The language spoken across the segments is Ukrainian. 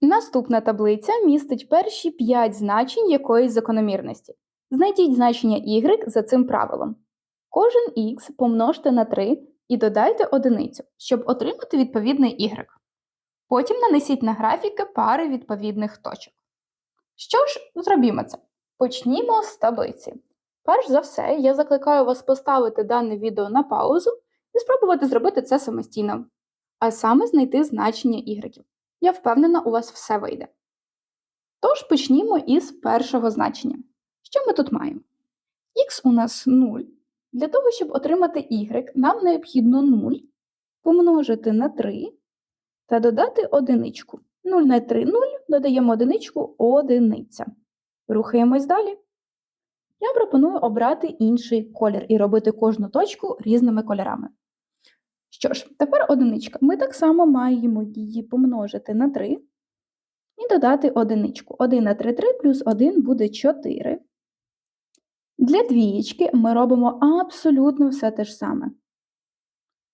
Наступна таблиця містить перші 5 значень якоїсь закономірності. Знайдіть значення y за цим правилом. Кожен x помножте на 3 і додайте одиницю, щоб отримати відповідний y. Потім нанесіть на графіки пари відповідних точок. Що ж, зробімо це. Почнімо з таблиці. Перш за все, я закликаю вас поставити дане відео на паузу і спробувати зробити це самостійно, а саме знайти значення y. Я впевнена, у вас все вийде. Тож почнімо із першого значення. Що ми тут маємо? Х у нас 0. Для того, щоб отримати y, нам необхідно 0 помножити на 3 та додати одиничку. 0 на 3 0, додаємо одиничку одиниця. Рухаємось далі. Я пропоную обрати інший колір і робити кожну точку різними кольорами. Що ж, тепер одиничка. Ми так само маємо її помножити на 3 і додати одиничку. 1 на 3 3 плюс 1 буде 4. Для двієчки ми робимо абсолютно все те ж саме.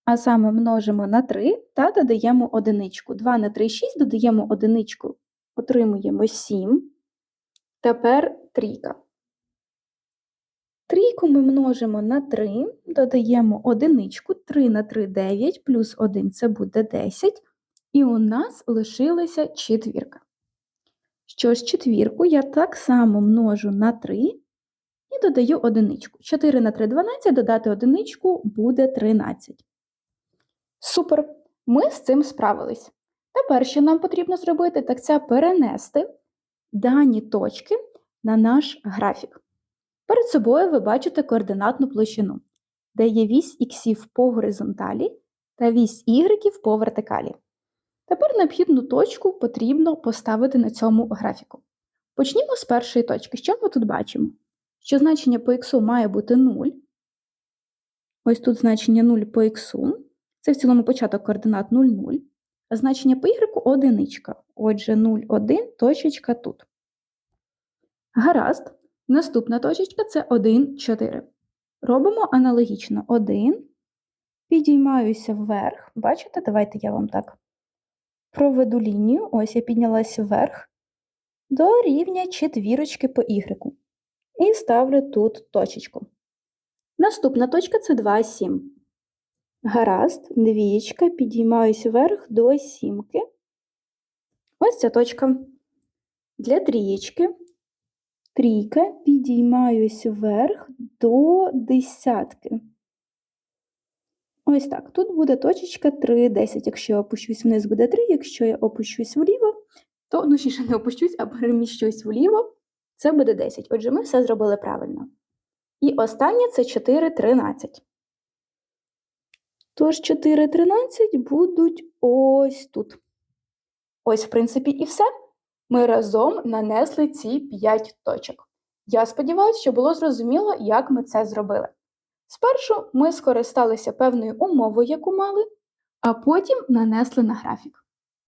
А саме множимо на 3 та додаємо одиничку. 2 на 3 6, додаємо одиничку, отримуємо 7. Тепер трійка. Трійку ми множимо на 3, додаємо одиничку, 3 на 3 9, плюс 1 це буде 10, і у нас лишилася четвірка. Що ж, четвірку я так само множу на 3 і додаю одиничку. 4 на 3 12, додати одиничку буде 13. Супер! Ми з цим справились. Тепер, що нам потрібно зробити, так це перенести дані точки на наш графік. Перед собою ви бачите координатну площину, де є вісь іксів по горизонталі та вісь ігреків по вертикалі. Тепер необхідну точку потрібно поставити на цьому графіку. Почнімо з першої точки. Що ми тут бачимо? Що значення по х має бути 0. Ось тут значення 0 по х. Це в цілому початок координат 0, 0. А значення по y одиничка. Отже, 0, 1, точечка тут. Гаразд. Наступна точечка це 1, 4. Робимо аналогічно 1. Підіймаюся вверх. Бачите, давайте я вам так проведу лінію. Ось я піднялася вверх до рівня четвірочки по y. І ставлю тут точечку. Наступна точка це 2, 7. Гаразд, двієчка, підіймаюся вверх до сімки. Ось ця точка. Для трієчки трійка, підіймаюсь вверх до десятки. Ось так. Тут буде точечка 3, 10. Якщо я опущусь вниз, буде 3, якщо я опущусь вліво, то ну, ще не опущусь, а переміщусь вліво, це буде 10. Отже, ми все зробили правильно. І останнє це 4, 13. Тож 4, 13 будуть ось тут. Ось, в принципі, і все ми разом нанесли ці 5 точок. Я сподіваюся, що було зрозуміло, як ми це зробили. Спершу ми скористалися певною умовою, яку мали, а потім нанесли на графік.